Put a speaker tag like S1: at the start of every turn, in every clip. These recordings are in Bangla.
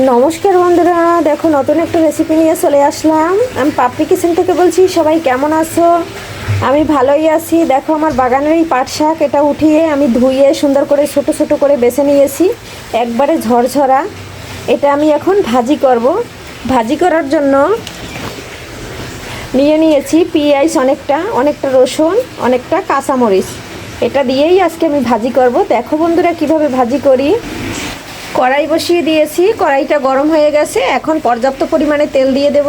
S1: নমস্কার বন্ধুরা, দেখো নতুন একটা রেসিপি নিয়ে চলে আসলাম। আমি পাপড়ি কিচেন থেকে বলছি, সবাই কেমন আছো? আমি ভালোই আছি। দেখো আমার বাগানের এই পাট শাক, এটা উঠিয়ে আমি ধুয়ে সুন্দর করে ছোট ছোট করে বেছে নিয়েছি। একবারে ঝরঝরা। এটা আমি এখন ভাজি করব। ভাজি করার জন্য নিয়ে নিয়েছি পেঁয়াজ অনেকটা অনেকটা রসুন, অনেকটা কাঁচামরিচ। এটা দিয়েই আজকে আমি ভাজি করব। দেখো বন্ধুরা কীভাবে ভাজি করি। কড়াই বসিয়ে দিয়েছি, কড়াইটা গরম হয়ে গেছে, এখন পর্যাপ্ত পরিমাণে তেল দিয়ে দেব।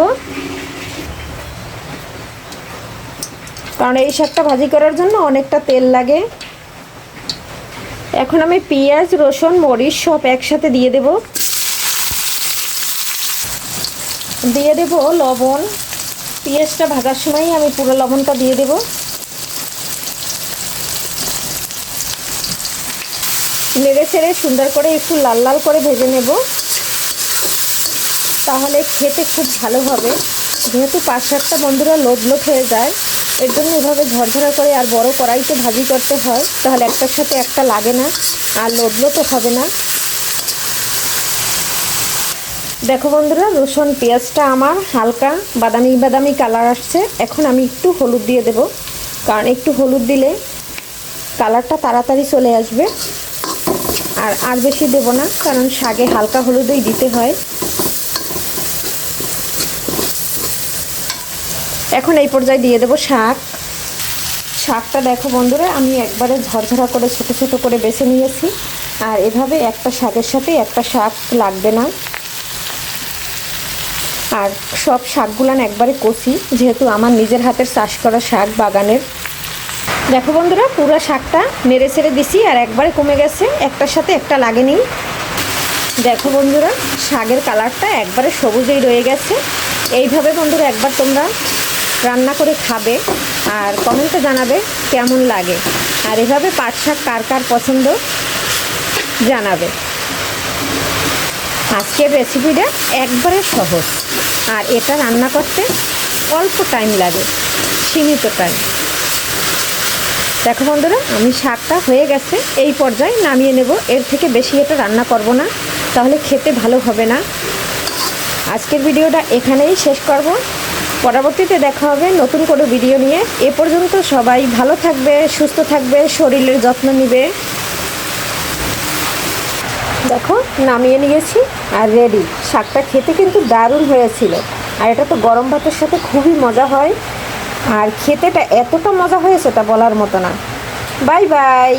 S1: কারণ এই শাকটা ভাজি করার জন্য অনেকটা তেল লাগে। এখন আমি পেঁয়াজ, রসুন, মরিচ সব একসাথে দিয়ে দেব। দিয়ে দেব লবণ। পেঁয়াজটা ভাজার সময়ই আমি পুরো লবণটা দিয়ে দেবো। নেড়ে ছেড়ে সুন্দর করে একটু লাল লাল করে ভেজে নেব। তাহলে খেতে খুব ভালো হবে। যেহেতু পাঁচ সাতটা বন্ধুরা লোদ লোদ হয়ে যায়, এর জন্য এভাবে ঝরঝরা করে আর বড় কড়াইতে ভাজি করতে হয়। তাহলে একটার সাথে একটা লাগে না, আর লোদ তো হবে না। দেখো বন্ধুরা, রসুন, পেঁয়াজটা আমার হালকা বাদামি বাদামি কালার আসছে। এখন আমি একটু হলুদ দিয়ে দেব। কারণ একটু হলুদ দিলে কালারটা তাড়াতাড়ি চলে আসবে। আর আর বেশি দেব না, কারণ শাকে হালকা হলুদই দিতে হয়। এখন এই পর্যায়ে দিয়ে দেব শাক। শাকটা দেখো বন্ধুরা, আমি একবারে ঝরঝরা করে ছোট ছোট করে বেছে নিয়েছি। আর এভাবে একটা শাকের সাথে একটা শাক লাগবে না। আর সব শাকগুলান একবারে কষি, যেহেতু আমার নিজের হাতের চাষ করা শাক বাগানের। দেখো বন্ধুরা, পুরো শাকটা নেড়ে ছেড়ে দিছি আর একবারে কমে গেছে। একটার সাথে একটা লাগেনি। দেখো বন্ধুরা, শাকের কালারটা একবারে সবুজেই রয়ে গেছে। এইভাবে বন্ধুরা একবার তোমরা রান্না করে খাবে আর কমেন্টে জানাবে কেমন লাগে। আর এভাবে পাট শাক কার কার পছন্দ জানাবে। আজকের রেসিপিটা একবারে সহজ। আর এটা রান্না করতে অল্প টাইম লাগে, সীমিত টাইম দেখো বন্ধুরা, আমি শাকটা হয়ে গেছে। এই পর্যায়ে নামিয়ে নেব। এর থেকে বেশি এটা রান্না করব না। তাহলে খেতে ভালো হবে না। আজকের ভিডিওটা এখানেই শেষ করব। পরবর্তীতে দেখা হবে নতুন কোনো ভিডিও নিয়ে। এ পর্যন্ত সবাই ভালো থাকবে, সুস্থ থাকবে, শরীরের যত্ন নিবে। দেখো, নামিয়ে নিয়েছি আর রেডি শাকটা খেতে কিন্তু দারুণ হয়েছিল। আর এটা তো গরম ভাতের সাথে খুবই মজা হয়। আর খেতেটা এতটা মজা হয়েছে তা বলার মতো না। Bye bye.